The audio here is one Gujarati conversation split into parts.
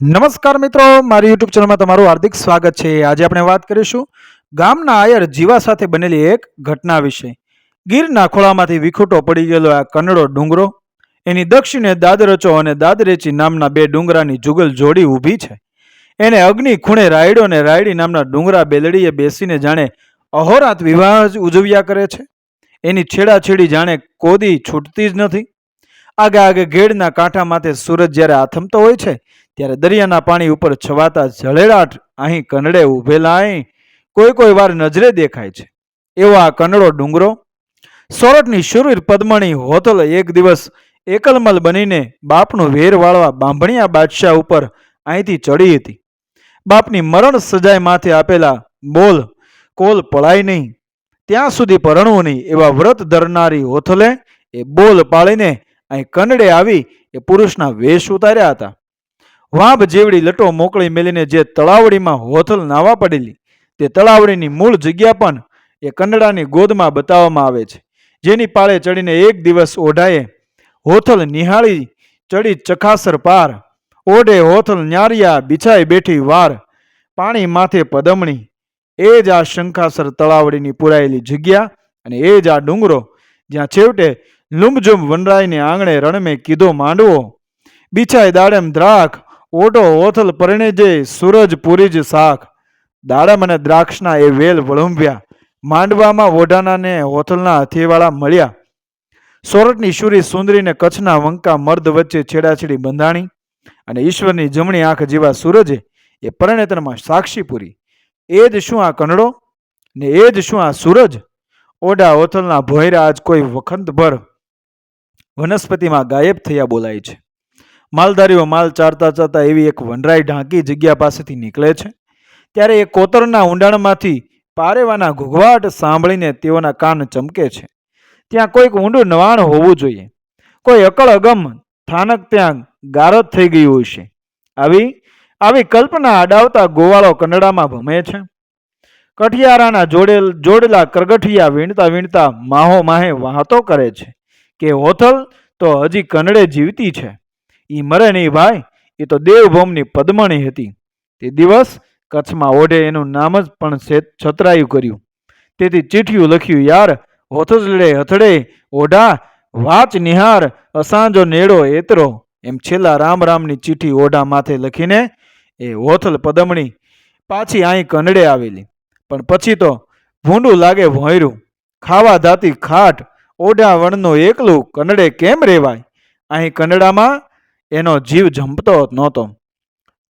નમસ્કાર મિત્રો, મારી યુટ્યુબ ચેનલમાં તમારું હાર્દિક સ્વાગત છે. આજે આપણે વાત કરીશું ગામના આયર જીવા સાથે બનેલી એક ઘટના વિશે. ગીરના ખોળામાંથી વિખૂટો પડી ગયેલો આ કનડો ડુંગરો, એની દક્ષિણે દાદરચો અને દાદરેચી નામના બે ડુંગરાની જુગલ જોડી ઊભી છે. એને અગ્નિ ખૂણે રાયડો અને રાયડી નામના ડુંગરા બેલડીએ બેસીને જાણે અહોરાત વિવાહ જ ઉજવ્યા કરે છે. એની છેડાછેડી જાણે કોદી છૂટતી જ નથી. આગે આગે ઘેડના કાંઠા માથે સૂરજ જ્યારે આથમતો હોય છે ત્યારે દરિયાના પાણી ઉપર છવાતા જળેડાટ અહીં કનડે ઊભેલા અહીં કોઈ કોઈ વાર નજરે દેખાય છે. એવો આ કનડો ડુંગરો સોરઠની શુરીર પદ્મણી હોતલ એક દિવસ એકલમલ બનીને બાપનું વેર વાળવા બાંભણિયા બાદશાહ ઉપર અહીંથી ચડી હતી. બાપની મરણ સજાય માથે આપેલા બોલ કોલ પળાય નહીં. ત્યાં સુધી પરણવું નહીં. એવા વ્રત ધરનારી હોથલે એ બોલ પાળીને અહીં કનડે આવી એ પુરુષના વેશ ઉતાર્યા હતા. વાંભ જેવડી લટો મોકળી મેલીને જે તળાવડીમાં હોથલ નાવા પડેલી, તે તળાવડીની મૂળ જગ્યા પણ એ કંડળાની ગોદમાં બતાવવામાં આવે છે. જેની પાળે ચડીને એક દિવસ ઓઢાએ હોથલ નિહાળી ચડી ચખાસર પાર. ઓઢે હોથલ ન્યારિયા બિછાઈ બેઠી વાર. પાણી માથે પદમણી. એ જ આ શંખાસર તળાવડીની પુરાયેલી જગ્યા અને એ જ આ ડુંગરો જ્યાં છેવટે લુંબઝુંબ વનરાયને આંગણે રણમે કીધો માંડવો. બિછાય દાડેમ દ્રાખ ઓટો ઓથલ પરણે જે સૂરજ પૂરી જ શાખ. દાડમ અને દ્રાક્ષના એ વેલ વળુંભ્યા. માંડવામાં ઓઢાનાને હોથલના હથીવાળા મળ્યા. સોરઠની શુરી સુંદરીને કચ્છના વંકા મર્દ વચ્ચે છેડાછેડી બંધાણી અને ઈશ્વરની જમણી આંખ જેવા સૂરજે એ પરણેતરમાં સાક્ષી પૂરી. એ જ શું આ કનડો ને એ જ શું આ સૂરજ? ઓઢા ઓથલના ભોયરા આજ કોઈ વખંતભર વનસ્પતિમાં ગાયબ થયા બોલાય છે. માલધારીઓ માલ ચારતા ચારતા એવી એક વનરાઈ ઢાંકી જગ્યા પાસેથી નીકળે છે. ત્યારે એ કોતરના ઊંડાણમાંથી પારેવાના ઘૂઘવાટ સાંભળીને તેઓના કાન ચમકે છે. ત્યાં કોઈક ઊંડું નવાણ હોવું જોઈએ. કોઈ અકળ અગમ સ્થાનક ત્યાં ગારદ થઈ ગયું હશે આવી આવી કલ્પના અડાવતા ગોવાળો કન્નડામાં ભમે છે. કઠિયારાના જોડેલ, જોડેલા કરગઠિયા વીણતા વીણતા માહો માહે વાતો કરે છે કે, હોથલ તો હજી કનડે જીવતી છે. ઈ મરે નહીં ભાઈ. એ તો દેવભૌમની પદ્મણી હતી. તે દિવસ કચ્છમાં ઓઢે એનું નામ જ પણ છતરાયું કર્યું. તેથી ચીઠિયું લખ્યું, યાર, હોથજડે હથડે ઓઢા, વાચ નિહાર, અસાંજો નેડો એતરો. એમ છેલ્લા રામ રામની ચીઠી ઓઢા માથે લખીને એ હોથલ પદમણી પાછી અહીં કનડે આવેલી. પણ પછી તો ભૂંડું લાગે ભોંયરું. ખાવા દાતી ખાટ ઓઢા વણનો એકલું કનડે કેમ રેવાય? અહીં કનડામાં એનો જીવ જંપતો નહોતો.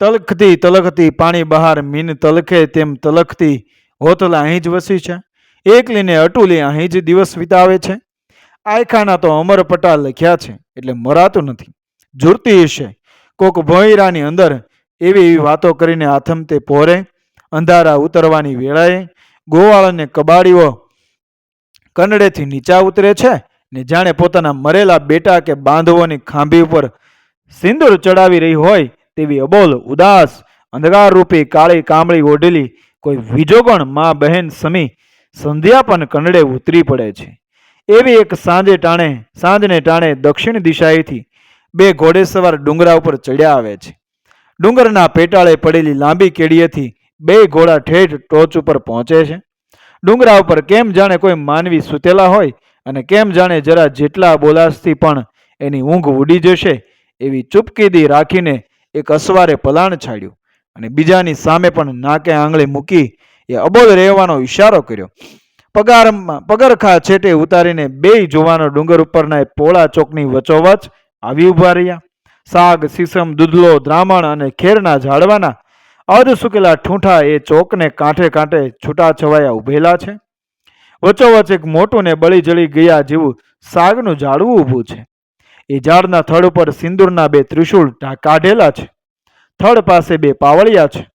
તલખતી તલખતી પાણી બહાર મીન તલખે તેમ તલખતી હોતલ અહીં જ વસી છે. એકલીને અટુલી અહીં જ દિવસ વિતાવે છે. આયખાના તો અમર પટા લખ્યા છે, એટલે મરાતું નથી. જુરતી હશે. કોક ભોંયરાની અંદર એવી એવી વાતો કરીને આથમ તે પહોરે અંધારા ઉતરવાની વેળાએ ગોવાળ અને કબાડીઓ કનડેથી નીચા ઉતરે છે ને જાણે પોતાના મરેલા બેટા કે બાંધવોની ખાંભી ઉપર સિંદૂર ચડાવી રહી હોય તેવી અબોલ ઉદાસ, અંધકારરૂપી, કાળી કામળી ઓઢેલી કોઈ વિજોગણ મા બહેન સમી સંધ્યા પણ કનડે ઉતરી પડે છે. એવી એક સાંજે ટાણે, સાંજને ટાણે દક્ષિણ દિશાએથી બે ઘોડેસવાર ડુંગરા ઉપર ચડ્યા આવે છે. ડુંગરના પેટાળે પડેલી લાંબી કેડીએથી બે ઘોડા ઠેઠ ટોચ ઉપર પહોંચે છે. ડુંગરા ઉપર કેમ જાણે કોઈ માનવી સૂતેલા હોય અને કેમ જાણે જરા જેટલા બોલાસથી પણ એની ઊંઘ ઉડી જશે એવી ચૂપકીદી રાખીને એક અસવારે પલાણ છાડ્યું અને બીજાની સામે પણ નાકે આંગળી મૂકી એ અબોલ રહેવાનો ઈશારો કર્યો. પગારમાં, પગરખા છેટે ઉતારીને બેય જોવાનો ડુંગર ઉપરના એ પોળા ચોકની વચોવચ આવી ઊભા રહ્યા. સાગ સીસમ દૂધલો, દ્રામણ અને ખેરના ઝાડવાના અર્ધ સુકેલા ઠૂંઠા એ ચોકને કાંઠે કાંઠે છૂટા છવાયા ઉભેલા છે. વચોવચ એક મોટું ને બળી જળી ગયા જેવું સાગનું ઝાડવું ઊભું છે. એ ઝાડના થડ ઉપર સિંદૂરના બે ત્રિશૂળ કાઢેલા છે. થડ પાસે બે પાવળિયા છે.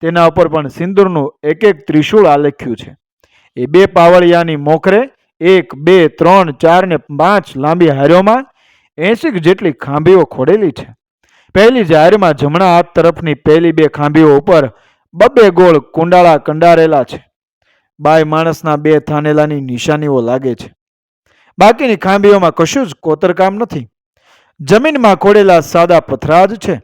તેના ઉપર પણ સિંદૂરનું એક એક ત્રિશૂળ આલેખ્યું છે. એ બે પાવળિયાની મોખરે એક, બે, ત્રણ, ચાર ને પાંચ લાંબી હારીઓમાં એંશી જેટલી ખાંભીઓ ખોડેલી છે. પહેલી જાહેરમાં જમણા હાથ તરફની પહેલી બે ખાંભીઓ ઉપર બબ્બે ગોળ કુંડાળા કંડારેલા છે. બાય માણસના બે થાનેલાની નિશાનીઓ લાગે છે. બાકીની ખાંભીઓમાં કશું જ કોતરકામ નથી. જમીનમાં ખોડેલા સાદા પથરા જ છે.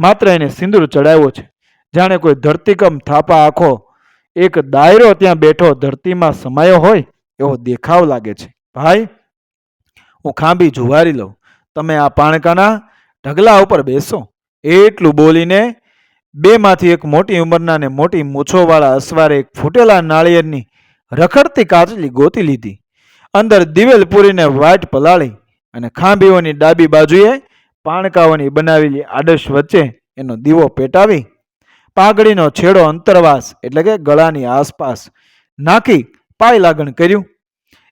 માત્ર એને સિંદૂર ચડાવ્યો છે. જાણે કોઈ ધરતીકમ થાપા આખો. એક દાયરો ત્યાં બેઠો ધરતીમાં સમાયો હોય એવો દેખાવ લાગે છે. ભાઈ, હું ખાંભી જુવારી લઉં. તમે આ પાણકાના ઢગલા ઉપર બેસો. એટલું બોલીને બેમાંથી એક મોટી ઉંમરના ને મોટી મૂછોવાળા અસવારે એક ફૂટેલા નાળિયેરની રખડતી કાચલી ગોતી લીધી. અંદર દિવેલ પૂરીને વાટ પલાળી અને ખાંભીઓની ડાબી બાજુએ પાણકાઓની બનાવેલી આડશ વચ્ચે એનો દીવો પેટાવી. પાઘડીનો છેડો અંતરવાસ એટલે કે ગળાની આસપાસ નાખી પાય લાગણ કર્યું.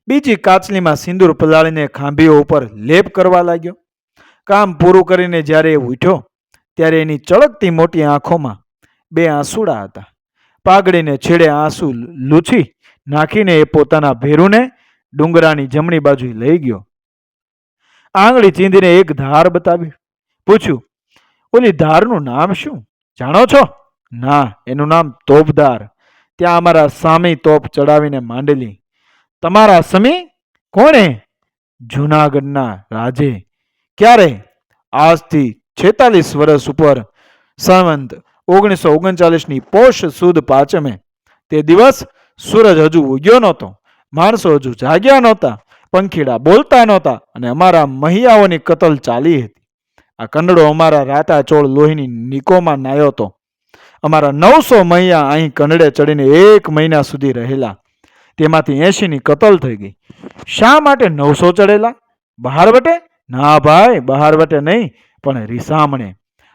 બીજી કાચલીમાં સિંદૂર પલાળીને ખાંભીઓ ઉપર લેપ કરવા લાગ્યો. કામ પૂરું કરીને જ્યારે એ ઉઠ્યો, ત્યારે એની ચળકતી મોટી આંખોમાં બે આંસુડા હતા. પાઘડીને છેડે આંસુ લૂછી નાખીને એ પોતાના ભેરુને ડુંગરાની જમણી બાજુ લઈ ગયો. આંગળી ચીંધીને એક ધાર બતાવી પૂછ્યું, ઓલી ધારનું નામ શું? જાણો છો? ના, એનું નામ તોપદાર. ત્યાં અમારા સામી તોપ ચડાવીને માંડેલી. તમારા સમી કોણે? જૂનાગઢના રાજે. ક્યારે? આજથી છેતાલીસ વર્ષ ઉપર. સંવંત, ઓગણીસો ઓગણચાલીસની પોષ સુદ પાંચમે. તે દિવસ સૂરજ હજુ ઉગ્યો નહોતો. માણસો હજુ જાગ્યા નહોતા. પંખીડા બોલતા નહોતા અને અમારા મહિયાઓની કતલ ચાલી હતી. આ કંડળો અમારા રાતા ચોળ લોહીની નિકોમાં નાયો હતો. અમારા નવસો મહિયા અહીં કંડળે ચડીને એક મહિના સુધી રહેલા. તેમાંથી એંશીની કતલ થઈ ગઈ. શા માટે નવસો ચડેલા? બહાર વટે? ના ભાઈ, બહાર વટે નહીં, પણ રીસામણે.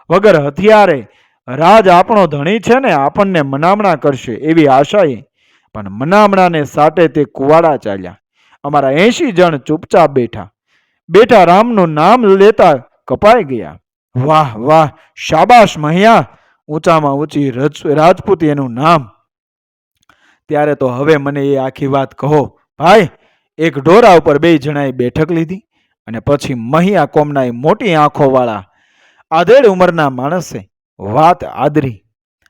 વગર હથિયારે. રાજ આપણો ધણી છે ને આપણને મનામણા કરશે એવી આશાએ. પણ મનામણાને સાટે તે કુવાડા ચાલ્યા. અમારા એંશી જણ ચૂપચાપ બેઠા. બેઠા રામનું નામ લેતા કપાઈ ગયા. વાહ વાહ, શાબાશ મહિયા. ઊંચામાં ઊંચી રજ- રાજપૂતી એનું નામ. ત્યારે તો હવે મને એ આખી વાત કહો. ભાઈ, એક ઢોરા ઉપર બે જણાએ બેઠક લીધી અને પછી મહિયા કોમના મોટી આંખોવાળા, આધેડ ઉંમરના માણસે વાત આદરી.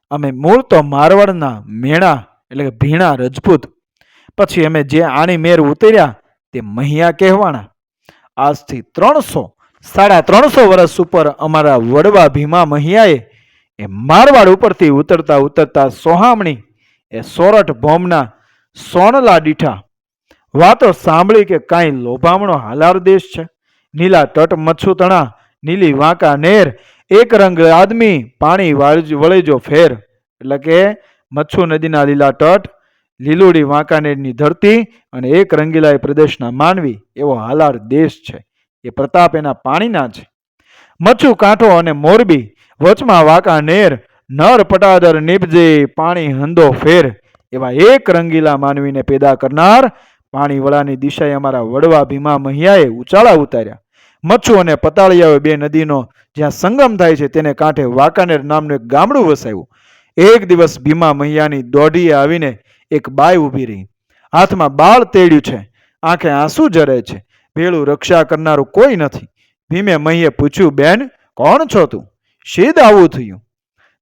અમે મૂળ તો મારવાડના મેણા, એટલે કે ભીણા રજપૂત પછી અમે જે આણી મેર ઉતર્યા તે મહિયા કહેવાના આજથી ત્રણસો, સાડા ત્રણસો વર્ષ ઉપર અમારા વડવા ભીમા મહિયાએ એ મારવાડ ઉપરથી ઉતરતા ઉતરતા સોહામણી એ સોરઠ ભોમના સોનલા દીઠા વાતો સાંભળી કે કાંઈ લોભામણો હાલાર દેશ છે. નીલા તટ મચ્છુ તણા નીલી વાંકા નેર, એક રંગ આદમી, પાણી વળેજો ફેર. એટલે કે મચ્છુ નદીના લીલા તટ લીલુડી વાંકાનેરની ધરતી અને એક રંગીલા એ પ્રદેશના માનવી એવો હાલાર દેશ છે. એ પ્રતાપ એના પાણીના છે. મચ્છુ કાંઠો અને મોરબી, વચમાં વાંકાનેર, નર પટાદર નિપજે પાણી હંદો ફેર. એવા એક રંગીલા માનવીને પેદા કરનાર પાણીવળાની દિશાએ અમારા વડવા ભીમા મહિયાએ ઉચાળા ઉતાર્યા. મચ્છુ અને પતાળિયાઓ બે નદીનો જ્યાં સંગમ થાય છે તેને કાંઠે વાંકાનેર નામનું એક ગામડું વસાવ્યું. એક દિવસ ભીમા મહિયાની દોઢીએ આવીને એક બાય ઊભી રહી. હાથમાં બાળ તેડ્યું છે. આંખે આંસુ જરે છે. ભેળું રક્ષા કરનારું કોઈ નથી. ભીમે મહીએ પૂછ્યું, બેન, કોણ છો તું? શીદ આવું થયું?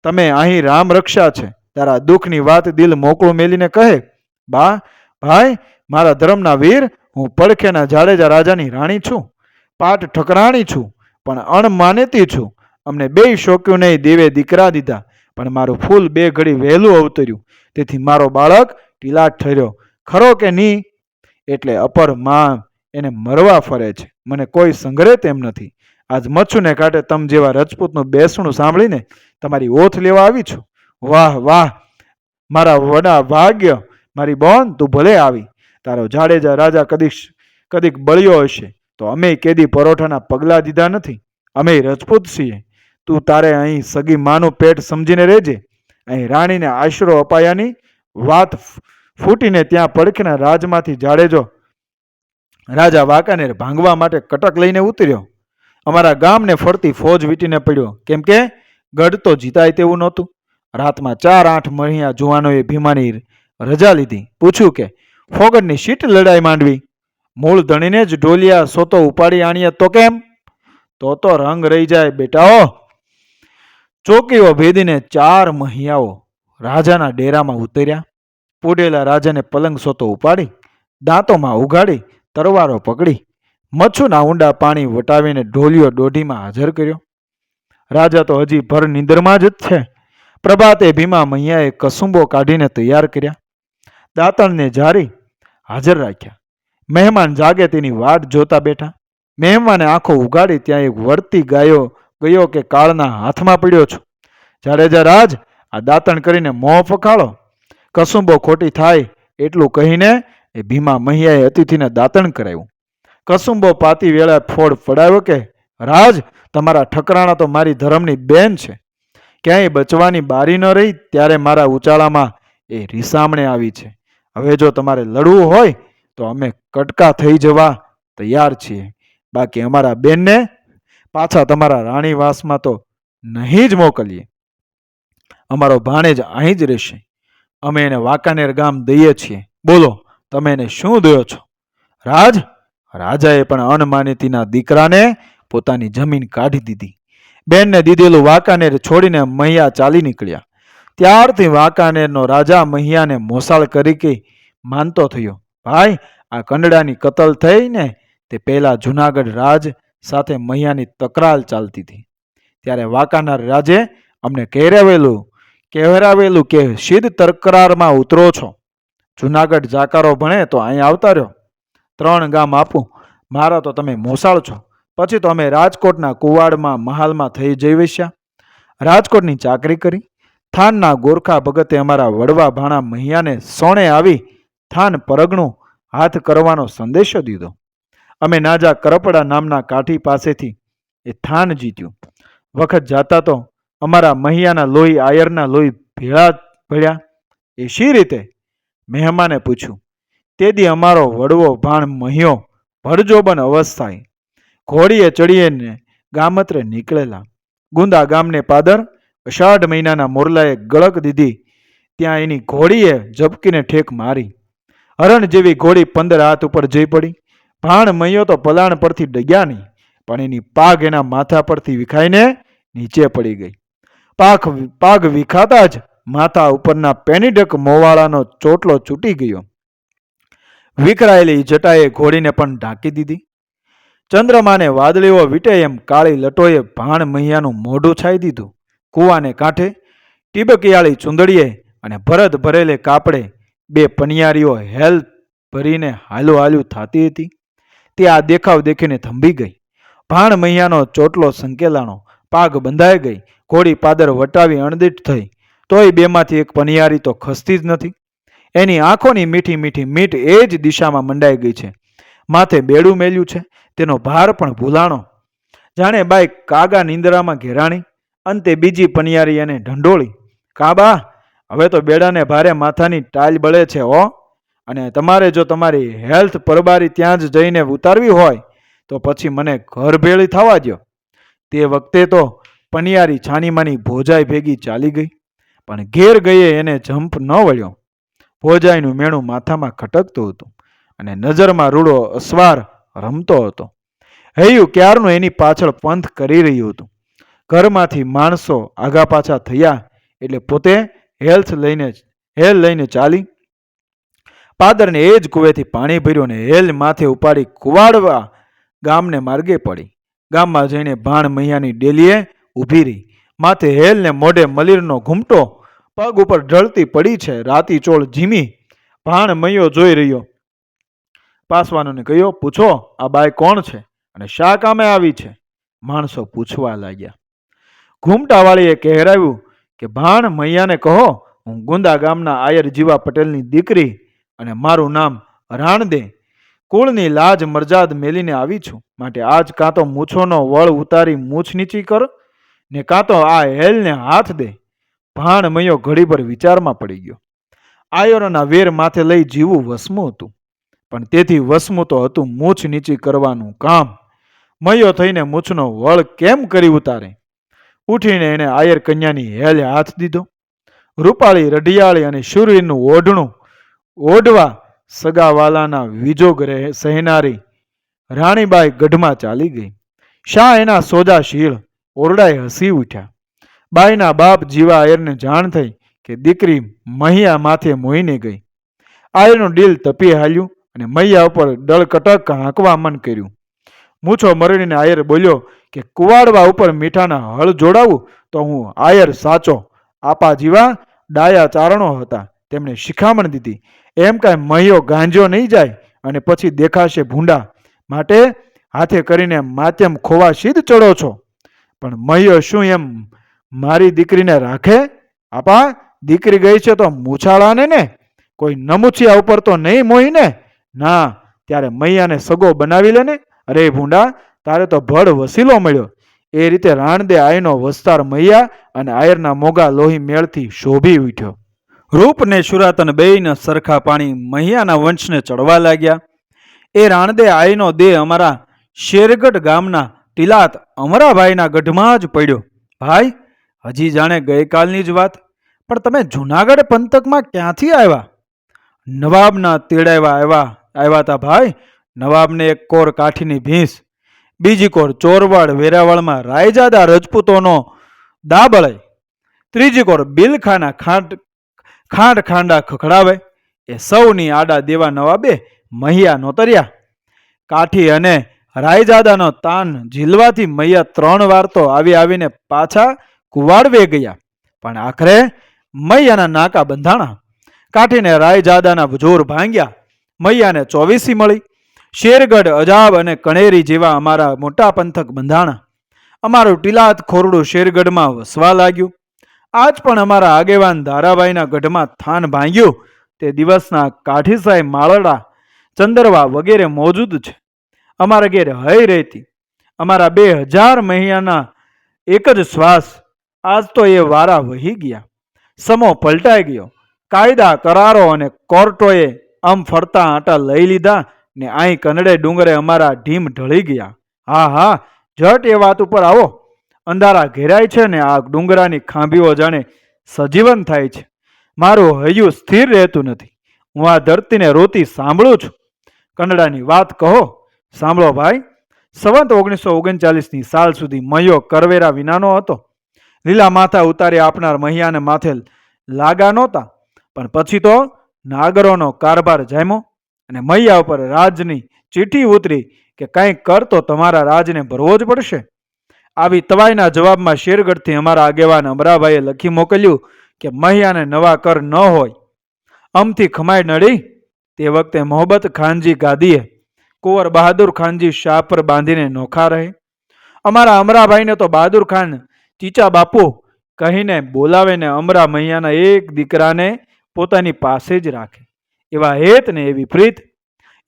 તમે અહીં રામ રક્ષા છે. તારા દુઃખની વાત દિલ મોકળું મેલીને કહે, બા, ભાઈ, મારા ધર્મના વીર, હું પડખેના જાડેજા રાજાની રાણી છું. પાટ ઠકરાણી છું, પણ અણમાનેતી છું. અમને બે શોક્યું નહીં, દેવે દીકરા દીધા, પણ મારું ફૂલ બે ઘડી વહેલું અવતર્યું. તેથી મારો બાળક ટીલા ઠર્યો. ખરો કે નહીં? એટલે અપરમાં એને મરવા ફરે છે. મને કોઈ સંગ્રહ તેમ નથી. આજ મચ્છુને કાંઠે તમ જેવા રજપૂતનું બેસણું સાંભળીને તમારી ઓથ લેવા આવી છું? વાહ વાહ! મારા વડા ભાગ્ય, મારી બોન, તું ભલે આવી. તારો જાડેજા રાજા કદીક કદીક બળ્યો હશે. તો અમે કેદી પરોઠાના પગલાં દીધા નથી. અમે રજપૂત છીએ. તું તારે અહીં સગી માનું પેટ સમજીને રહેજે. અહીં રાણીને આશરો અપાયાની વાત ફૂટીને ત્યાં પડખેના રાજમાંથી જાડેજો રાજા વાંકાનેર ભાંગવા માટે કટક લઈને ઉતર્યો. અમારા ગામને ફરતી ફોજ વીટીને પડ્યો. કેમ કે ગઢ તો જીતાય તેવું નહોતું. રાતમાં ચાર આઠ મહિયા જુવાનોએ ભીમાની રજા લીધી. પૂછ્યું કે ફોગડની શીટ લડાઈ માંડવી? મૂળ ધણીને જ ઢોલિયા સોતો ઉપાડી આણીએ તો કેમ? તો તો રંગ રહી જાય બેટાઓ. ચોકીઓ ભેદીને ચાર મહિયાઓ રાજાના ડેરામાં ઉતર્યા. પૂડેલા રાજાને પલંગ સોતો ઉપાડી, દાંતોમાં ઉગાડી તરવારો પકડી, મચ્છુના ઊંડા પાણી વટાવીને ઢોલિયો દોઢીમાં હાજર કર્યો. રાજા તો હજી ભર નિંદરમાં જ છે. પ્રભાતે ભીમા મૈયાએ કસુંબો કાઢીને તૈયાર કર્યા. દાંતણને જારી હાજર રાખ્યા. મહેમાન જાગે તેની વાટ જોતા બેઠા. મહેમાને આંખો ઉગાડી ત્યાં એક વળતી ગાયો ગયો કે કાળના હાથમાં પડ્યો છું. જાડેજા રાજ આ દાંતણ કરીને મોં ફખાળો કસુંબો ખોટી થાય એટલું કહીને એ ભીમા મહિયાએ અતિથિને દાંતણ કરાવ્યું. કસુંબો પાતી વેળા ફોડ ફડાવ્યો કે, રાજ, તમારા ઠકરાણા તો મારી ધર્મની બેન છે. ક્યાંય બચવાની બારી ન રહી ત્યારે મારા ઉચાળામાં એ રીસામણે આવી છે. હવે જો તમારે લડવું હોય તો અમે કટકા થઈ જવા તૈયાર છીએ. બાકી અમારા બેનને પાછા તમારા રાણીવાસમાં તો નહીં જ મોકલીએ. અમારો ભાણેજ અહીં જ રહેશે. અમે એને વાંકાનેર ગામ દઈએ છીએ. બોલો, તમે એને શું દો છો? રાજ, રાજાએ પણ અનમાનિતીના દીકરાને પોતાની જમીન કાઢી દીધી. બેનને દીધેલું વાંકાનેર છોડીને મહિયા ચાલી નીકળ્યા. ત્યારથી વાંકાનેરનો રાજા મહિયાને મોસાળ કરી માનતો થયો, ભાઈ, આ કંડડાની કતલ થઈને તે પહેલાં જુનાગઢ રાજ સાથે મહિયાની તકરાર ચાલતી હતી. ત્યારે વાંકાનાર રાજે અમને કહેરાવેલું કહેરાવેલું કે સિદ્ધ તકરારમાં ઉતરો છો. જુનાગઢ જાકારો ભણે તો અહીં આવતા રહ્યો. ત્રણ ગામ આપું, મારા તો તમે મોસાળ છો. પછી તો અમે રાજકોટના કુવાડમાં, મહાલમાં થઈ જઈ વસ્યા રાજકોટની ચાકરી કરી. થાનના ગોરખા ભગતે અમારા વડવા ભાણા મહિયાને સોણે આવી થાન પરગણું હાથ કરવાનો સંદેશો દીધો. અમે નાજા કરપડા નામના કાઠી પાસેથી એ થાન જીત્યું. વખત જાતા તો અમારા મહિયાના લોહી, આયરના લોહી ભેળા ભળ્યા એ શી રીતે? મહેમાને પૂછ્યું. તે દી અમારો વડવો ભાણ મહિયો ભરજોબન અવસ્થાએ ઘોડીએ ચડીને ગામત્રે નીકળેલા. ગુંદા ગામને પાદર અષાઢ મહિનાના મોરલાએ ગળક દીધી. ત્યાં એની ઘોડીએ ઝબકીને ઠેક મારી. હરણ જેવી ઘોડી પંદર હાથ ઉપર જઈ પડી. ભાણ મૈયો તો પલાણ પરથી ડગ્યા નહીં, પણ એની પાગ એના માથા પરથી વિખાઈને નીચે પડી ગઈ. પાખ પાગ વિખાતા જ માથા ઉપરના પેનીડક મોવાળાનો ચોટલો છૂટી ગયો. વિખરાયેલી જટાએ ઘોડીને પણ ઢાંકી દીધી. ચંદ્રમાને વાદળીઓ વીટે એમ કાળી લટોએ ભાણ મૈયાનું મોઢું છાઈ દીધું. કૂવાને કાંઠે ટીબકિયાળી ચૂંદડીએ અને ભરત ભરેલે કાપડે બે પનિયારીઓ હેલ ભરીને હાલું હાલ્યું થાતી હતી. તે આ દેખાવ દેખીને થંભી ગઈ. ભાણ મૈયાનો ચોટલો સંકેલાણો પાગ બંધાઈ ગઈ. ઘોડી પાદર વટાવી અણદીઠ થઈ. તોય બેમાંથી એક પનિયારી તો ખસતી જ નથી. એની આંખોની મીઠી મીઠી મીઠ એ જ દિશામાં મંડાઈ ગઈ છે. માથે બેડું મેલ્યું છે. તેનો ભાર પણ ભૂલાણો. જાણે બાઈ કાગા નિંદરામાં ઘેરાણી. અંતે બીજી પનિયારી એને ઢંઢોળી. કાબા, હવે તો બેડાને ભારે માથાની ટાલ બળે છે હો. અને તમારે જો તમારી હેલ્થ પરબારી ત્યાં જ જઈને ઉતારવી હોય, તો પછી મને ઘર ભેળી થવા દ્યો. તે વખતે તો પનિયારી છાનીમાની ભોજાઈ ભેગી ચાલી ગઈ, પણ ઘેર ગયે એને જંપ ન વળ્યો. ભોજાઈનું મેણું માથામાં ખટકતું હતું અને નજરમાં રૂડો અસવાર રમતો હતો. હૈયું ક્યારનું એની પાછળ પંથ કરી રહ્યું હતું? ઘરમાંથી માણસો આગા પાછા થયા એટલે પોતે હેલ્થ લઈને હેલ લઈને ચાલી પાદરને એ જ કુવેથી પાણી ભર્યું ને હેલ માથે ઉપાડી કુવાડવા ગામને માર્ગે પડી. ગામમાં જઈને ભાણ મૈયાની ડેલીએ ઊભી રહી. માથે હેલ ને મોઢે મલીરનો ઘૂમટો પગ ઉપર ઢળતી પડી છે. રાતી ચોળ ઝીમી ભાણ મૈયો જોઈ રહ્યો. પાસવાનોને કહ્યો, પૂછો, આ બાય કોણ છે અને શા કામે આવી છે? માણસો પૂછવા લાગ્યા. ઘૂમટાવાળીએ કહેરાવ્યું કે, ભાણ મૈયાને કહો, હું ગુંદા ગામના આયર જીવા પટેલની દીકરી અને મારું નામ રાણદે કુળની લાજ મરજાદ મેલીને આવી છું. માટે આજ કાં તો મૂછોનો વળ ઉતારી મૂછ નીચી કર, ને કાં તો આ હેલને હાથ દે. ભાણ મૈયો ઘડીભર વિચારમાં પડી ગયો. આયરોના વેર માથે લઈ જીવવું વસમું હતું. પણ તેથી વસમું તો હતું મૂછ નીચી કરવાનું કામ. મૈયો થઈને મૂછનો વળ કેમ કરી ઉતારે? ઉઠીને એણે આયર કન્યાની હેલે હાથ દીધો. રૂપાળી, રઢિયાળી અને શૂરીનું ઓઢણું ઓઢવા સગાવાલાના વિજોગ રહે સહેનારી રાણીબાઈ ગઢમાં ચાલી ગઈ. શા એના સોજા શીળ ઓરડાએ હસી ઉઠ્યા. બાઈના બાપ જીવા આયરને જાણ થઈ કે દીકરી મહિયા માથે મોહીને ગઈ. આયરનું ડીલ તપી હાલ્યું અને મૈયા ઉપર ડળકટક હાંકવા મન કર્યું. મૂછો મરડીને આયર બોલ્યો કે, કુવાડવા ઉપર મીઠાના હળ જોડાવું તો હું આયર સાચો. આપા જીવા ડાયા ચારણો હતા. તેમણે શિખામણ દીધી. એમ કાંઈ મહિયો ગાંજો નહીં જાય અને પછી દેખાશે ભૂંડા. માટે હાથે કરીને માધ્યમ ખોવા સીધ ચડો છો. પણ મહિયો શું એમ મારી દીકરીને રાખે? આપા, દીકરી ગઈ છે તો મૂછાળાને ને? કોઈ નમૂછિયા ઉપર તો નહીં મોહીને? ના, ત્યારે મૈયાને સગો બનાવી લે ને? અરે ભૂંડા, તારે તો ભડ વસીલો મળ્યો. એ રીતે રાણદે આયનો વસ્તાર મૈયા અને આયરના મોગા લોહી મેળથી શોભી ઉઠ્યો. રૂપ ને શુરાતન બેયના સરખા પાણી મહિયાના વંશને ચડવા લાગ્યા. એ રાણદે આઈનો દેહ અમારા શેરગઢ ગામના ટીલાત અમરાભાઈના ગઢમાં જ પડ્યો. ભાઈ, હજી જાણે ગઈકાલની જ વાત, પણ તમે જુનાગઢ પંથકમાં ક્યાંથી આવ્યા? નવાબના તેડાવ્યા આવ્યા આવ્યા હતા ભાઈ, નવાબને એક કોર કાઠીની ભીંસ, બીજી કોર ચોરવાડ વેરાવળમાં રાયજાદા રજપૂતોનો દાબળે, ત્રીજી કોર બિલખાના ખાંડ ખાંડ ખાંડા ખખડાવે, એ સૌની આડા દેવા નવાબે મહિયા નોતર્યા. કાઠી અને રાયજાદાનો તાન ઝીલવાથી મૈયા ત્રણ વાર તો આવી આવીને પાછા કુવાડવે ગયા. પણ આખરે મૈયાના નાકા બંધાણા. કાઠીને રાયજાદાના જોર ભાંગ્યા. મૈયાને ચોવીસી મળી. શેરગઢ, અજાબ અને કણેરી જેવા અમારા મોટા પંથક બંધાણા. અમારું ટીલાત ખોરડું શેરગઢમાં વસવા લાગ્યું. આજ પણ અમારા આગેવાન ધારાભાઈના ગઢમાં થાન ભાંગ્યું. તે દિવસના કાઠી માળડા, ચંદરવા વગેરે મોજૂદ છે. અમારા ઘેર હય રહેતી. અમારા બે હજાર મહિયાના એક જ શ્વાસ. આજ તો એ વારા વહી ગયા. સમો પલટાઈ ગયો. કાયદા કરારો અને કોર્ટોએ આમ ફરતા આંટા લઈ લીધા ને અહીં કનડે ડુંગરે અમારા ઢીમ ઢળી ગયા. હા હા, જટ એ વાત ઉપર આવો. અંધારા ઘેરાય છે ને આ ડુંગરાની ખાંભીઓ જાણે સજીવન થાય છે. મારું હૈયું સ્થિર રહેતું નથી. હું આ ધરતીને રોતી સાંભળું છું. કનડાની વાત કહો. સાંભળો ભાઈ. સવંત ઓગણીસો ઓગણચાલીસની સાલ સુધી મયો કરવેરા વિનાનો હતો. લીલા માથા ઉતારી આપનાર મહિયાને માથે લાગા નહોતા. પણ પછી તો નાગરોનો કારભાર જામ્યો અને મૈયા ઉપર રાજની ચીઠી ઉતરી કે કંઈક કર તો તમારા રાજને ભરવો જ પડશે. આવી તવાઈના જવાબમાં શેરગઢથી અમારા આગેવાન અમરાભાઈએ લખી મોકલ્યું કે મહિયાને નવા કર ન હોય. અમથી ખમાઈ નડી. તે વખતે મોહબ્બત ખાનજી ગાદીએ, કુંવર બહાદુર ખાનજી શાહ પર બાંધીને નોખા રહે. અમારા અમરાભાઈને તો બહાદુર ખાન ચીચા બાપુ કહીને બોલાવીને અમરા મૈયાના એક દીકરાને પોતાની પાસે જ રાખે. એવા હેત ને એવી પ્રીત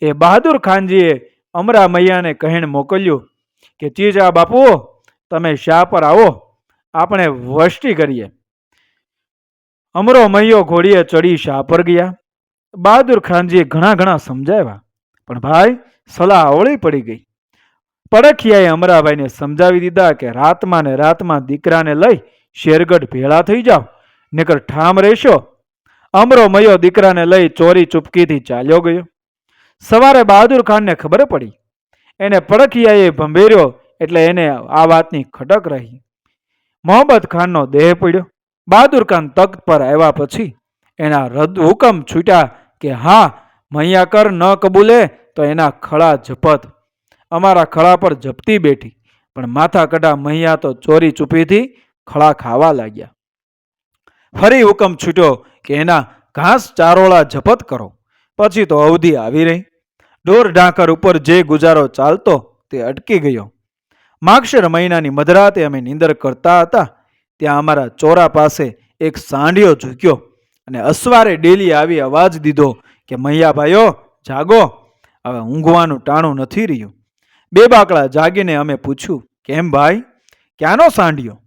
એ બહાદુર ખાનજીએ અમરા મૈયાને કહીને મોકલ્યું કે ચીચા બાપુ તમે શા પર આવો? આપણે વષ્ટી કરીએ. અમરો મૈયો ઘોડીએ ચડી શા પર ગયા? બહાદુર ખાનજીએ ઘણા ઘણા સમજાવ્યા, પણ ભાઈ, સલાહ અવળી પડી ગઈ. પડખિયાએ અમરાભાઈને સમજાવી દીધા કે રાતમાં ને રાતમાં દીકરાને લઈ શેરગઢ ભેળા થઈ જાઓ, નકર ઠામ રહેશો. અમરો મયો દીકરાને લઈ ચોરી ચૂપકીથી ચાલ્યો ગયો. સવારે બહાદુર ખાનને ખબર પડી. એને પડખિયાએ ભંભેર્યો એટલે એને આ વાતની ખટક રહી. મોહમ્મદ ખાનનો દેહ પડ્યો. બહાદુર ખાન તખ્ત પર આવ્યા પછી એના રદ હુકમ છૂટ્યા કે હા, મૈયાકર ન કબૂલે તો એના ખળા જપત અમારા ખળા પર જપતી બેઠી, પણ માથા કઢા મૈયા તો ચોરી ચૂપીથી ખળા ખાવા લાગ્યા. ફરી હુકમ છૂટ્યો કે એના ઘાસ ચારોળા જપત કરો. પછી તો અવધિ આવી રહી. ઢોર ઢાંકર ઉપર જે ગુજારો ચાલતો તે અટકી ગયો. માગશર મહિનાની મધરાતે અમે નીંદર કરતા હતા. ત્યાં અમારા ચોરા પાસે એક સાંઢિયો ઝૂક્યો અને અસવારે ડેલી આવી અવાજ દીધો કે મૈયા ભાઈઓ જાગો. હવે ઊંઘવાનું ટાણું નથી રહ્યું. બે બાકડા જાગીને અમે પૂછ્યું, કેમ ભાઈ? ક્યાંનો સાંઢિયો?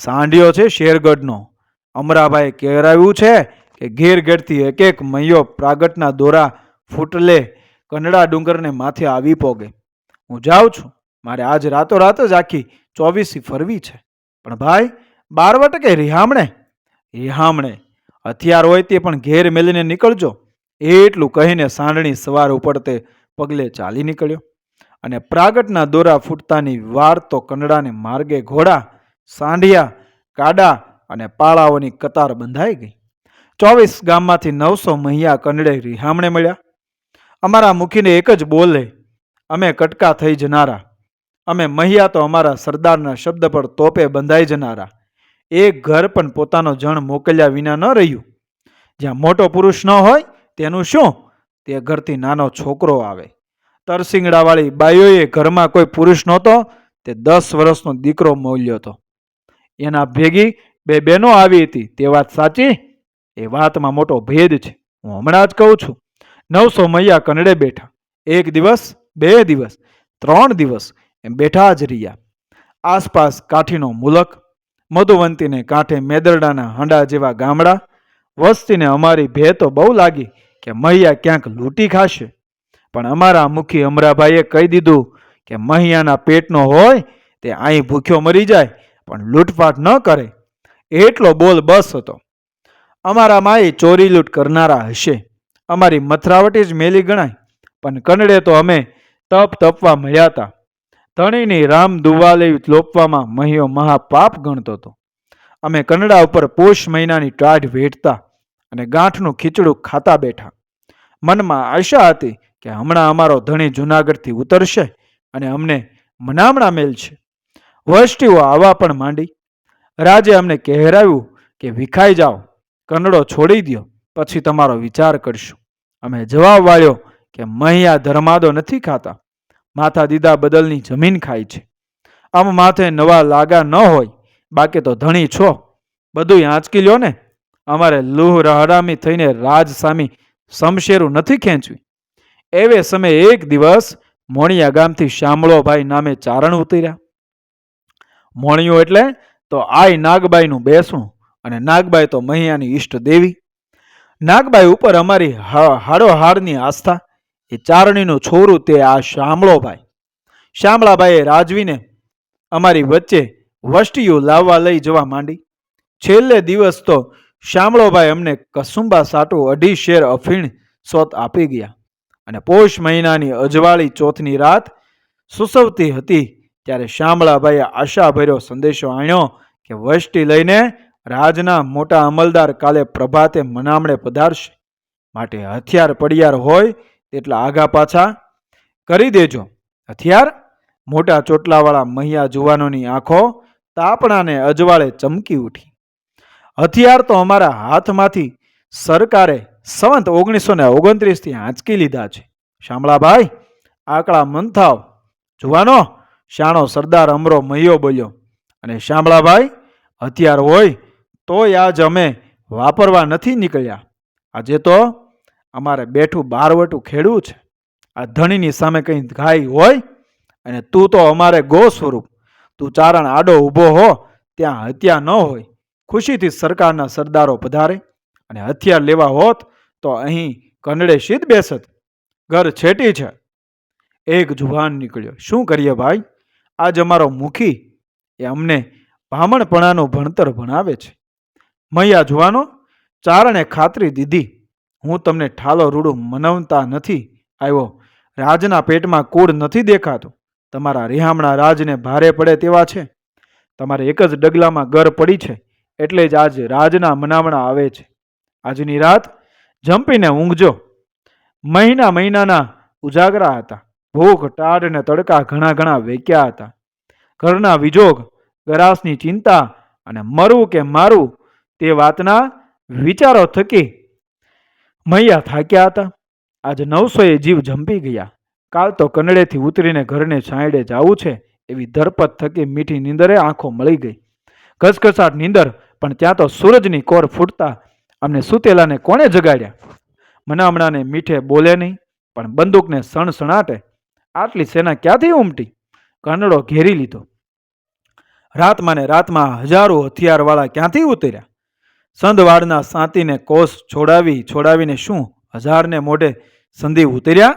સાંઢિયો છે શેરગઢનો. અમરાભાઈ કહેરાવ્યું છે કે ઘેર ઘેરથી એક એક મૈયો પ્રાગટના દોરા ફૂટલે, કંડળા ડુંગરને માથે આવી પોગે. હું જાઉં છું. મારે આજ રાતોરાત જ આખી ચોવીસી ફરવી છે. પણ ભાઈ બારવટ કે રિહામણે? રિહામણે. હથિયાર હોય તે પણ ઘેર મેલીને નીકળજો. એટલું કહીને સાંડણી સવાર ઉપડતે પગલે ચાલી નીકળ્યો. અને પ્રાગટના દોરા ફૂટતાની વાર તો કંડળાને માર્ગે ઘોડા, સાંઢિયા, કાડા અને પાળાઓની કતાર બંધાઈ ગઈ. ચોવીસ ગામમાંથી નવસો મહિયા કંડળે રિહામણે મળ્યા. અમારા મુખીને એક જ બોલે, અમે કટકા થઈ જનારા. અમે મહિયા તો અમારા સરદારના શબ્દ પર તોપે બંધાઈ જનારા. એક ઘર પણ પોતાનો જણ મોકલ્યા વિના ન રહ્યું. જ્યાં મોટો પુરુષ ન હોય, તેનું શું? તે ઘરથી નાનો છોકરો આવે. તરસિંગડાવાળી બાઈઓએ ઘરમાં કોઈ પુરુષ નહોતો, તે દસ વર્ષનો દીકરો મોલ્યો હતો. એના ભેગી બે બહેનો આવી હતી. તે વાત સાચી? એ વાતમાં મોટો ભેદ છે. હું હમણાં જ કહું છું. નવસો મૈયા કનડે બેઠા. એક દિવસ, બે દિવસ, ત્રણ દિવસ એમ બેઠા જ રહ્યા. આસપાસ કાઠીનો મુલક, મધુવંતીને કાંઠે મેદરડાના હાંડા જેવા ગામડા, વસ્તીને અમારી ભે તો બહુ લાગી કે મૈયા ક્યાંક લૂંટી ખાશે. પણ અમારા મુખી અમરાભાઈએ કહી દીધું કે મહિયાના પેટનો હોય તે અહીં ભૂખ્યો મરી જાય, પણ લૂંટફાટ ન કરે. એટલો બોલ બસ હતો. અમારા માએ ચોરી લૂંટ કરનારા હશે. અમારી મથરાવટી જ મેલી ગણાય. પણ કનડે તો અમે તપ તપવા મળ્યા હતા. ધણીની રામ દુવાલે લોપવામાં મહિયો મહાપાપ ગણતો હતો. અમે કનડા ઉપર પોષ મહિનાની ટાઢ વેઠતા અને ગાંઠનું ખીચડું ખાતા બેઠા. મનમાં આશા હતી કે હમણાં અમારો ધણી જુનાગઢથી ઉતરશે અને અમને મનામણા મેલશે વષ્ટીઓ આવવા પણ માંડી. રાજે અમને કહેરાવ્યું કે વિખાઈ જાઓ કનડો છોડી દો પછી તમારો વિચાર કરશું. અમે જવાબ વાળ્યો કે મહિયા ધર્માદો નથી ખાતા. માથા દીધા બદલની જમીન ખાય છે. આમ માથે નવા લાગા ન હોય, બાકી તો ધણી છો. બધું આંચકી લ્યો ને. અમારે લૂહ રહડામી થઈને રાજ સામી સમશેરું નથી ખેંચવી. એવે સમયે એક દિવસ મોણિયા ગામથી શામળોભાઈ નામે ચારણ ઉતર્યા. મોણિયું એટલે તો આઈ નાગબાઈનું બેસણું અને નાગબાઈ તો મહિયાની ઈષ્ટ દેવી નાગબાઈ ઉપર અમારી હા- હાડોહાડની આસ્થા એ ચારણીનું છોરું તે આ શામળોભાઈ. શામળાભાઈએ રાજવીને અમારી વચ્ચે વષ્ટિયું લાવવા લઈ જવા માંડી. છેલ્લે દિવસ તો શામળોભાઈ અમને કસુંબા સાટું અઢી શેર અફીણ સોત આપી ગયા અને પોષ મહિનાની અજવાળી ચોથની રાત સુસવતી હતી ત્યારે શામળાભાઈએ આશાભર્યો સંદેશો આણ્યો કે વષ્ટિ લઈને રાજના મોટા અમલદાર કાલે પ્રભાતે મનામણે પધારશે. માટે હથિયાર પડિયાર હોય તેટલા આગા પાછા કરી દેજો. હથિયાર, મોટા ચોટલાવાળા મહિયા જુવાનોની આંખો તાપણાને અજવાળે ચમકી ઉઠી. હથિયાર તો અમારા હાથમાંથી સરકારે સંવંત ઓગણીસો ને ઓગણત્રીસથી આંચકી લીધા છે. શામળાભાઈ, આકડા મંથાવ. જુવાનો, શાણો સરદાર અમરો મહિયો બોલ્યો અને શામળાભાઈ, હથિયાર હોય તોય આજ અમે વાપરવા નથી નીકળ્યા. આજે તો અમારે બેઠું બારવટું ખેડવું છે. આ ધણીની સામે કંઈ ઘાય હોય અને તું તો અમારે ગો સ્વરૂપ. તું ચારણ આડો ઊભો હો, ત્યાં હત્યા ન હોય. ખુશીથી સરકારના સરદારો પધારે અને હથિયાર લેવા હોત તો અહીં કંડળે શીત બેસત. ઘર છેટી છે. એક જુવાન નીકળ્યો. શું કરીએ ભાઈ? આજ અમારો મુખી એ અમને ભામણપણાનું ભણતર ભણાવે છે. મૈયા જુવાનો, ચારણે ખાતરી દીધી. હું તમને ઠાલો રૂડું મનાવતા નથી આવ્યો રાજના પેટમાં કૂડ નથી દેખાતું. તમારા રિહામણા રાજને ભારે પડે તેવા છે. તમારે એક જ ડગલામાં ગર પડી છે, એટલે જ આજ રાજના મનામણા આવે છે. આજની રાત જંપીને ઊંઘજો. મહિના મહિનાના ઉજાગરા હતા. ભૂખ, ટાઢ ને તડકા ઘણા ઘણા વેક્યા હતા. ઘરના વિજોગ, ગરાસની ચિંતા અને મરવું કે મારું તે વાતના વિચારો થકી મૈયા થાક્યા હતા. આજે નવસોએ જીવ જંપી ગયા. કાલ તો કનડેથી ઉતરીને ઘરને છાંયડે જાવું છે એવી ધરપત થકી મીઠી નીંદરે આંખો મળી ગઈ. ઘસઘસાટ નીંદર, પણ ત્યાં તો સૂરજની કોર ફૂટતા અમને સુતેલાને કોણે જગાડ્યા? મનામણાને મીઠે બોલે નહીં, પણ બંદૂકને સણસણાટે આટલી સેના ક્યાંથી ઉમટી? કનડો ઘેરી લીધો. રાતમાં ને રાતમાં હજારો હથિયારવાળા ક્યાંથી ઉતર્યા? સંધવાડના સાંતીને કોષ છોડાવી છોડાવીને શું? હજારને મોઢે સંધિ ઉતર્યા?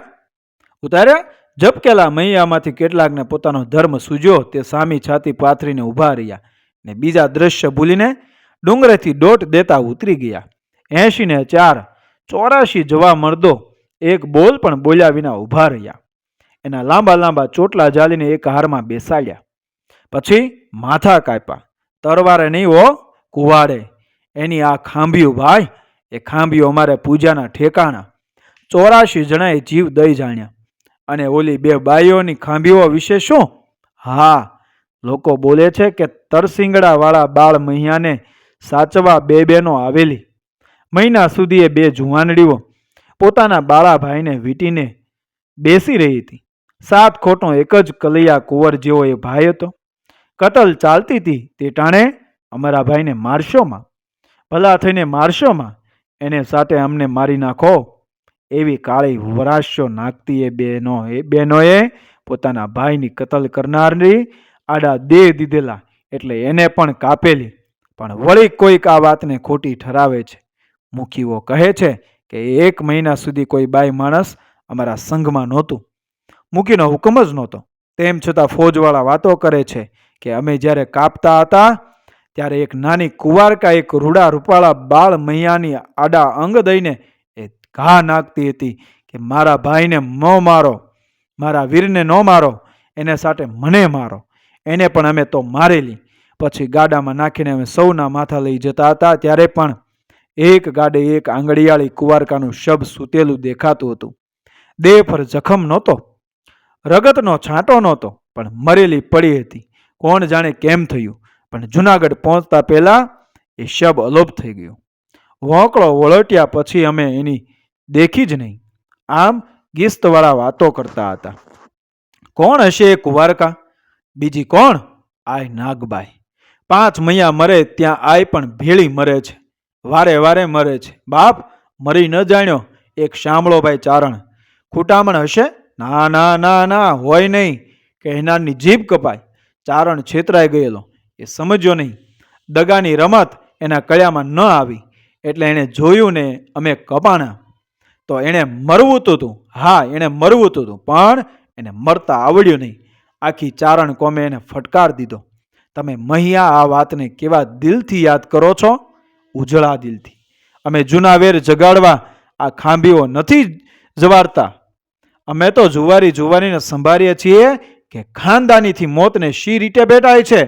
ઉતાર્યા? ઝપકેલા મૈયામાંથી કેટલાકને પોતાનો ધર્મ સૂજ્યો તે સામી છાતી પાથરીને ઊભા રહ્યા ને બીજા દ્રશ્ય ભૂલીને ડુંગરેથી દોટ દેતા ઉતરી ગયા. એંશી ને ચાર, ચોરાશી જવા મર્દો એક બોલ પણ બોલ્યા વિના ઊભા રહ્યા. એના લાંબા લાંબા ચોટલા જાલીને એક હારમાં બેસાડ્યા. પછી માથા કાપ્યા. તરવારે નહીં હો, કુવાડે. એની આ ખાંભિયું ભાઈ, એ ખાંભિયું અમારે પૂજાના ઠેકાણા. ચોરાશી જણાએ જીવ દઈ જાણ્યા. અને ઓલી બે બાઈઓની ખાંભીઓ વિશે શું? હા, લોકો બોલે છે કે તરસિંગડાવાળા બાળ મહિયાને સાચવા બે બેનો આવેલી. મહિના સુધી એ બે જુવાનડીઓ પોતાના બાળા ભાઈને વીંટીને બેસી રહી હતી. સાત ખોટો એક જ કલૈયા કુંવર જેવો એ ભાઈ હતો. કતલ ચાલતી હતી તે ટાણે અમારા ભાઈને મારશોમાં. ભલા થઈને મારશોમાં એને સાથે અમને મારી નાખો. એવી કાળી વરાશો નાખતી એ બેનો એ બહેનોએ પોતાના ભાઈની કતલ કરનારની આડા દે દીધેલા એટલે એને પણ કાપેલી. પણ વળી કોઈક આ વાતને ખોટી ઠરાવે છે. મુખીઓ કહે છે કે એક મહિના સુધી કોઈ બાઈ માણસ અમારા સંઘમાં નહોતું. મૂકીનો હુકમ જ નહોતો. તેમ છતાં ફોજવાળા વાતો કરે છે કે અમે જ્યારે કાપતા હતા ત્યારે એક નાની કુંવારકા, એક રૂડા રૂપાળા બાળ મૈયાની આડા અંગ દઈને એ ઘા નાખતી હતી કે, મારા ભાઈને ન મારો, મારા વીરને ન મારો, એને સાથે મને મારો, એને પણ અમે તો મારેલી. પછી ગાડામાં નાખીને અમે સૌના માથા લઈ જતા હતા. ત્યારે પણ એક ગાડે એક આંગળીયાળી કુવારકાનું શબ સૂતેલું દેખાતું હતું. દેહ પર જખમ નહોતો, રગતનો છાંટો નહોતો, પણ મરેલી પડી હતી. કોણ જાણે કેમ થયું? પણ જુનાગઢ પહોંચતા પહેલા એ શબ અલોપ થઈ ગયો. વોંકળો વળોટ્યા પછી અમે એની દેખી જ નહીં. આમ ગિસ્તવાળા વાતો કરતા હતા. કોણ હશે એ કુવારકા? બીજી કોણ? આય નાગબાઈ. પાંચ મૈયા મરે ત્યાં આય પણ ભેળી મરે છે. વારે વારે મરે છે. બાપ, મરી ન જાણ્યો એક શામળોભાઈ ચારણ. ખૂટામણ હશે? ના ના ના ના, હોય નહીં. કહેનારની જીભ કપાય. ચારણ છેતરાઈ ગયેલો. એ સમજ્યો નહીં. દગાની રમત એના કળ્યામાં ન આવી, એટલે એણે જોયું ને અમે કપાણા. તો એણે મરવું તો હતું હા, એણે મરવું તો હતું પણ એને મરતા આવડ્યું નહીં. આખી ચારણ કોમે એને ફટકાર દીધો. તમે મહિયા આ વાતને કેવા દિલથી યાદ કરો છો? ઉજળા દિલથી. અમે જૂના વેર જગાડવા આ ખાંભીઓ નથી જવારતા અમે તો જુવારી જુવારીને સંભાળીએ છીએ કે ખાનદાનીથી મોતને શી રીતે બેટાય છે?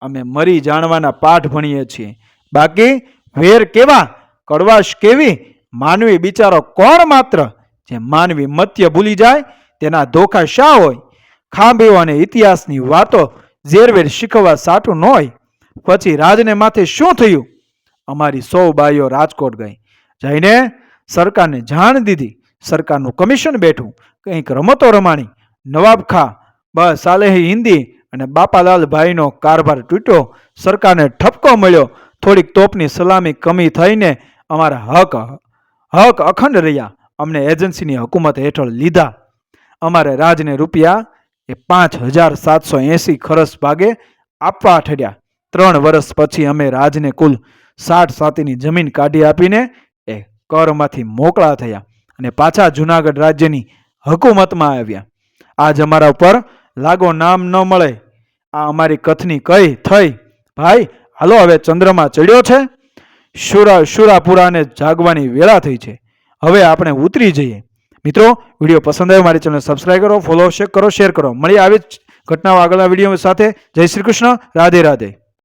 અમે મરી જાણવાના પાઠ ભણીએ છીએ. બાકી વેર કેવા? કડવાશ કેવી? માનવી બિચારો કોણ માત્ર? જે માનવી મત્ય ભૂલી જાય, તેના ધોખા શા હોય? ખાંભીઓ અને ઇતિહાસની વાતો ઝેરવેર શીખવા સાટું ન હોય. પછી રાજને માથે શું થયું? અમારી સૌ બાઈઓ રાજકોટ ગઈ. જઈને સરકારને જાણ દીધી. સરકારનું કમિશન બેઠું. કંઈક રમતો રમાણી. નવાબ ખા. બસ સાલેહી હિન્દી. અને બાપાલાલ ભાઈનો કારભાર તૂટ્યો, સરકારને ઠપકો મળ્યો. થોડીક તોપની સલામી કમી થઈને અમારા હક હક અખંડ રહ્યા. અમને એજન્સીની હકુમત હેઠળ લીધા. અમારે રાજને રૂપિયા એ પાંચ હજાર સાતસો એંસી ખરસ ભાગે આપવા ઠર્યા. ત્રણ વર્ષ પછી અમે રાજને કુલ સાઠ સાતીની જમીન કાઢી આપીને એ કરમાંથી મોકળા થયા અને પાછા જુનાગઢ રાજ્યની હકુમતમાં આવ્યા. આજ અમારા ઉપર લાગો નામ ન મળે. આ અમારી કથની કઈ થઈ? ભાઈ, હાલો હવે ચંદ્રમાં ચડ્યો છે. શુરા, શુરાપુરાને જાગવાની વેળા થઈ છે. હવે આપણે ઉતરી જઈએ. મિત્રો, વીડિયો પસંદ આવ્યો મારી ચેનલ સબસ્ક્રાઈબ કરો ફોલો કરો શેર કરો. મળી આવી જ ઘટનાઓ આગળના વીડિયો સાથે. જય શ્રી કૃષ્ણ. રાધે રાધે.